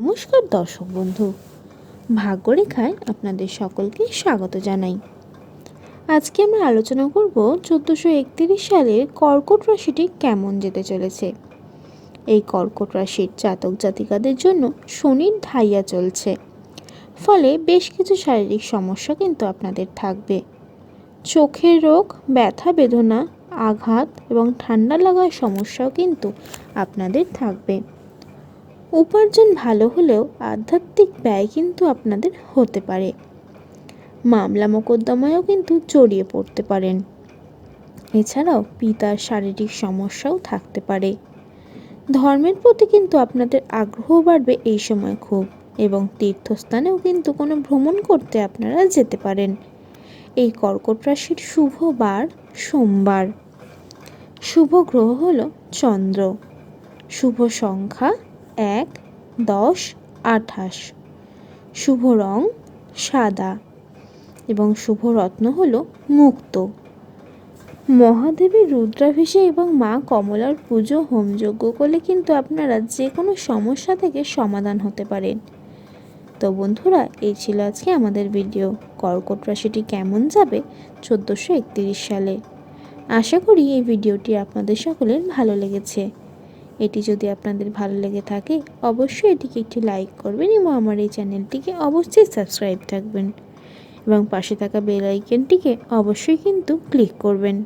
নমস্কার দর্শক বন্ধু, ভাগ্যরেখায় আপনাদের সকলকে স্বাগত জানাই। আজকে আমরা আলোচনা করব চোদ্দোশো একত্রিশ সালের কর্কট রাশিটি কেমন যেতে চলেছে। এই কর্কট রাশির জাতক জাতিকাদের জন্য শনির ঢাইয়া চলছে। ফলে বেশ কিছু শারীরিক সমস্যা কিন্তু আপনাদের থাকবে। চোখের রোগ, ব্যথা, বেদনা আঘাত এবং ঠান্ডা লাগার সমস্যাও কিন্তু আপনাদের থাকবে। উপার্জন ভালো হলেও আধ্যাত্মিক ব্যয় কিন্তু আপনাদের হতে পারে। মামলা মোকদ্দমায়ও কিন্তু জড়িয়ে পড়তে পারেন। এছাড়াও পিতার শারীরিক সমস্যাও থাকতে পারে। ধর্মের প্রতি কিন্তু আপনাদের আগ্রহ বাড়বে এই সময় খুব এবং তীর্থস্থানেও কিন্তু কোনো ভ্রমণ করতে আপনারা যেতে পারেন। এই কর্কট রাশির শুভ বার সোমবার। শুভ গ্রহ হল চন্দ্র। শুভ সংখ্যা এক, দশ, আঠাশ। শুভ রং সাদা এবং শুভ রত্ন হলো মুক্ত। মহাদেবের রুদ্রাভিষেক এবং মা কমলার পুজো হোমযজ্ঞ করলে কিন্তু আপনারা যে কোনো সমস্যা থেকে সমাধান হতে পারেন। তো বন্ধুরা, এই ছিল আজকে আমাদের ভিডিও কর্কট রাশিটি কেমন যাবে? চোদ্দোশো একত্রিশ সালে। আশা করি এই ভিডিওটি আপনাদের সকলের ভালো লেগেছে। এটি যদি আপনাদের ভালো লেগে থাকে, অবশ্যই এটিকে একটি লাইক করবেন এবং আমার এই চ্যানেলটিকে অবশ্যই সাবস্ক্রাইব থাকবেন। এবং পাশে থাকা বেল আইকনটিকে অবশ্যই কিন্তু ক্লিক করবেন।